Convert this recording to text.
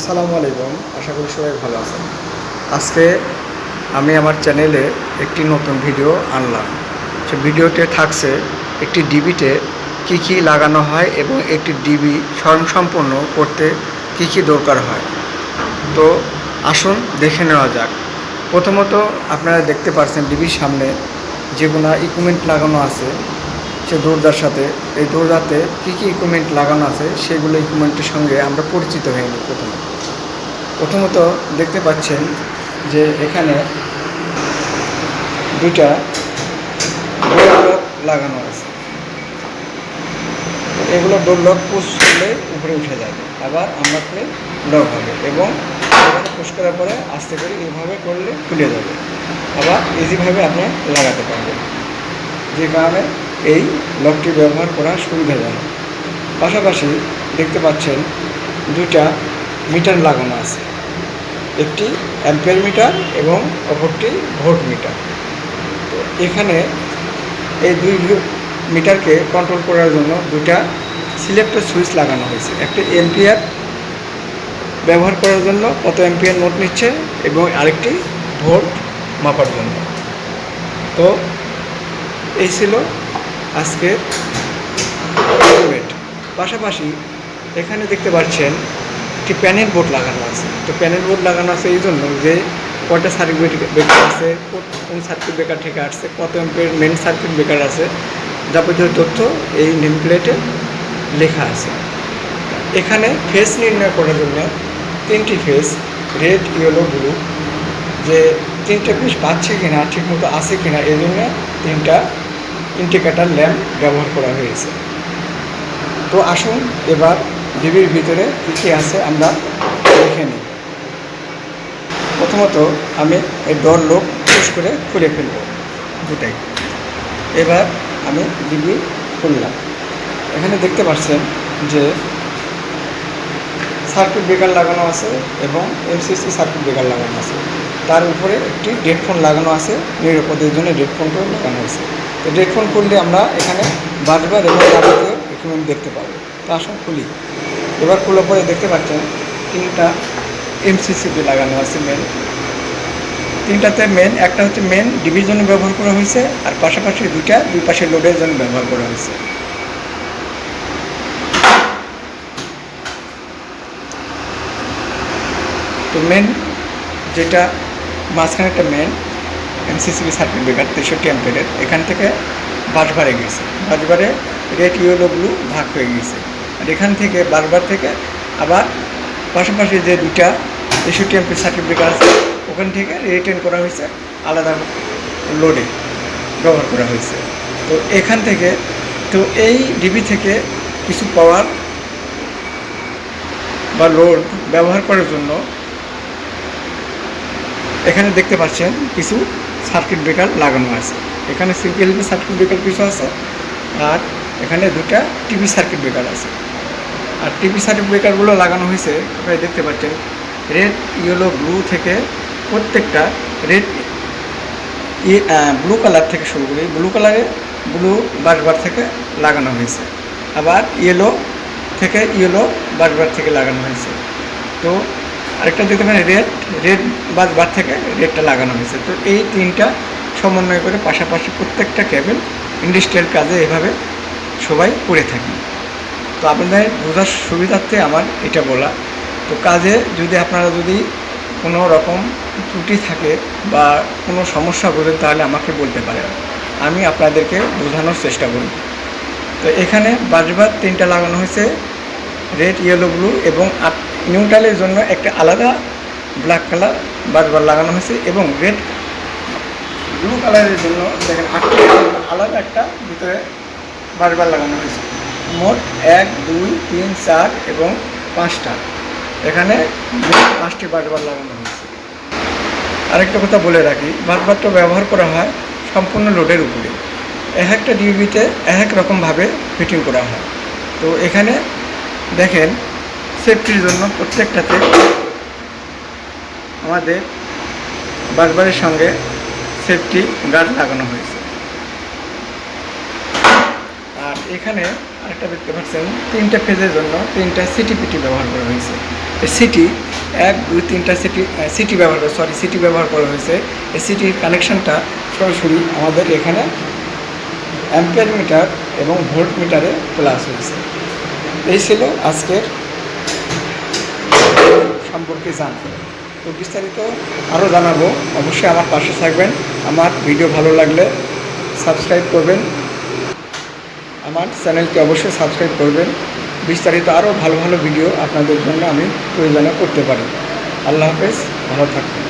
আসসালামু আলাইকুম, আশা করি সবাই ভালো আছেন। আজকে আমি আমার চ্যানেলে একটি নতুন ভিডিও আনলাম। সে ভিডিওতে থাকছে একটি ডিবিতে কি কি লাগানো হয় এবং একটি ডিবি স্বয়ংসম্পূর্ণ করতে কি কি দরকার হয়। তো আসুন দেখে নেওয়া যাক। প্রথমত আপনারা দেখতে পাচ্ছেন ডিবির সামনে যেগুলো ইকুইপমেন্ট লাগানো আছে। সে দৌড়দার সাথে। এই দৌড়াতে কী কী ইকুইপমেন্ট লাগানো আছে, সেগুলো ইকুইপমেন্টের সঙ্গে আমরা পরিচিত হয়ে নিই প্রথমে। প্রথমত দেখতে পাচ্ছেন যে এখানে দুইটা ডোর লক লাগানো আছে। এগুলো ডোর লক পুশ করলে উপরে উঠে যাবে আবার আমরা করলে লক হবে এবং পুশ করার পরে আস্তে করে এইভাবে করলে খুলে যাবে। আবার ইজিভাবে আপনি লাগাতে পারবেন। যে কারণে এই লকটি ব্যবহার করা সুবিধাজনক পাশাপাশি দেখতে পাচ্ছেন দুইটা মিটার লাগানো আছে। একটি অ্যাম্পিয়ার মিটার এবং অপরটি ভোল্ট মিটার। তো এখানে এই দুই মিটারকে কন্ট্রোল করার জন্য দুইটা সিলেক্টর সুইচ লাগানো হয়েছে। একটি এম্পিয়ার ব্যবহার করার জন্য কত এম্পিয়ার নোট নিচ্ছে এবং আরেকটি ভোল্ট মাপার জন্য। তো এই ছিল হেলমেট পাশাপাশি এখানে দেখতে পাচ্ছেন একটি প্যানেল বোর্ড লাগানো আছে। তো প্যানেল বোর্ড লাগানো আছে এই জন্য যে কয়টা সার্কিট ব্রেকার আছে, কোন সার্কিট ব্রেকার থেকে আসছে, কত এম্পের মেন সার্কিট ব্রেকার আছে, যাবতীয় তথ্য এই নেম প্লেটে লেখা আছে। এখানে ফেস নির্ণয় করার জন্য তিনটি ফেস রেড ইয়েলো ব্লু যে তিনটা পিস পাচ্ছে কিনা, ঠিকমতো আছে কিনা, এই জন্য তিনটা ইন্ডিকেটার ল্যাম্প ব্যবহার করা হয়েছে। তো আসুন এবার ডিবির ভিতরে কী কী আছে আমরা দেখে নিই। প্রথমত আমি এই ডর লোক পুশ করে খুলে ফেলব দুটাই। এবার আমি ডিবি খুললাম। এখানে দেখতে পাচ্ছেন যে সার্কিট ব্রেকার লাগানো আছে এবং এমসিসি সার্কিট ব্রেকার লাগানো আছে। তার উপরে একটি ডেডফোন লাগানো আছে নিরাপদের জন্য ডেডফোনটাও লাগানো আছে তো ডেডফোন খুললে আমরা এখানে বারবার এবং যাবতীয় ইকুইপমেন্ট দেখতে পাবো। তো আসুন খুলি। এবার খোলার পরে দেখতে পাচ্ছেন, তিনটা এমসিসিপি লাগানো আছে মেন তিনটাতে মেন একটা হচ্ছে মেন ডিবির জন্য ব্যবহার করা হয়েছে, আর পাশাপাশি দুইটা দুই পাশে লোডের জন্য ব্যবহার করা হয়েছে। তো মেন যেটা মাঝখানে একটা মেন এমসিসিবি সার্কিট ব্রেকার তেষট্টি অ্যাম্পিয়ারের। এখান থেকে বাসবারে গেছে বাসবারে রেড, ইয়েলো, ব্লু ভাগ হয়ে গেছে আর এখান থেকে বাসবার থেকে আবার পাশাপাশি যে দুইটা তেষট্টি অ্যাম্পিয়ার সার্কিট ব্রেকার আছে, ওখান থেকে রিটেন করা হয়েছে, আলাদা লোডে ব্যবহার করা হয়েছে। তো এখান থেকে, তো এই ডিবি থেকে কিছু পাওয়ার বা লোড ব্যবহার করার জন্য এখানে দেখতে পাচ্ছেন কিছু সার্কিট ব্রেকার লাগানো আছে। এখানে সিম্পল সার্কিট ব্রেকার কিছু আছে আর এখানে দুটা টিভি সার্কিট ব্রেকার আছে। আর টিভি সার্কিট ব্রেকারগুলো লাগানো হয়েছে, আপনারা দেখতে পাচ্ছেন রেড ইয়েলো ব্লু থেকে প্রত্যেকটা রেড ব্লু কালার থেকে শুরু করি ব্লু কালারে ব্লু বারবার থেকে লাগানো হয়েছে। আবার ইয়েলো থেকে ইয়েলো বারবার থেকে লাগানো হয়েছে। তো আরেকটা দেখতে পারেন, রেড রেড বারবার থেকে রেডটা লাগানো হয়েছে। তো এই তিনটা সমন্বয় করে পাশাপাশি প্রত্যেকটা কেবল ইন্ডাস্ট্রিয়াল কাজে এভাবে সবাই করে থাকি। তো আপনাদের বোঝার সুবিধার্থে আমার এটা বলা। তো কাজে যদি আপনারা যদি কোনো রকম ত্রুটি থাকে বা কোনো সমস্যা বোঝেন, তাহলে আমাকে বলতে পারেন। আমি আপনাদেরকে বোঝানোর চেষ্টা করি তো এখানে বাসবার তিনটা লাগানো হয়েছে, রেড, ইয়েলো, ব্লু এবং আপ- নিউট্রালের জন্য একটা আলাদা ব্ল্যাক কালার বারবার লাগানো হয়েছে এবং রেড ব্লু কালারের জন্য দেখেন আটটা আলাদা একটা ভিতরে বারবার লাগানো হয়েছে। মোট এক, দুই, তিন, চার এবং পাঁচটা। এখানে পাঁচটি বারবার লাগানো হয়েছে। আরেকটা কথা বলে রাখি বারবারটা ব্যবহার করা হয় সম্পূর্ণ লোডের উপরে। এক একটা ডিউবিতে এক এক রকমভাবে ফিটিং করা হয়। তো এখানে দেখেন সেফটির জন্য প্রত্যেকটাতে আমাদের বারবারের সঙ্গে সেফটি গার্ড লাগানো হয়েছে। আর এখানে আরেকটা দেখতে পাচ্ছেন, তিনটা ফেজের জন্য তিনটা সিটি পিটি ব্যবহার করা হয়েছে। সিটি এক, দুই, তিনটা সিটি সিটি ব্যবহার সরি সিটি ব্যবহার করা হয়েছে। এই সিটির কানেকশানটা সরাসরি আমাদের এখানে অ্যাম্পিয়ার মিটার এবং ভোল্ট মিটারে প্লাস হয়েছে। এই ছিল আজকের সম্পর্কে জান। তো বিস্তারিত আরও জানাব। অবশ্যই আমার পাশে থাকবেন। আমার ভিডিও ভালো লাগলে সাবস্ক্রাইব করবেন। আমার চ্যানেলকে অবশ্যই সাবস্ক্রাইব করবেন। বিস্তারিত আরও ভালো ভালো ভিডিও আপনাদের জন্য আমি প্রয়োজনে করতে পারি। আল্লাহ হাফেজ, ভালো থাকবেন।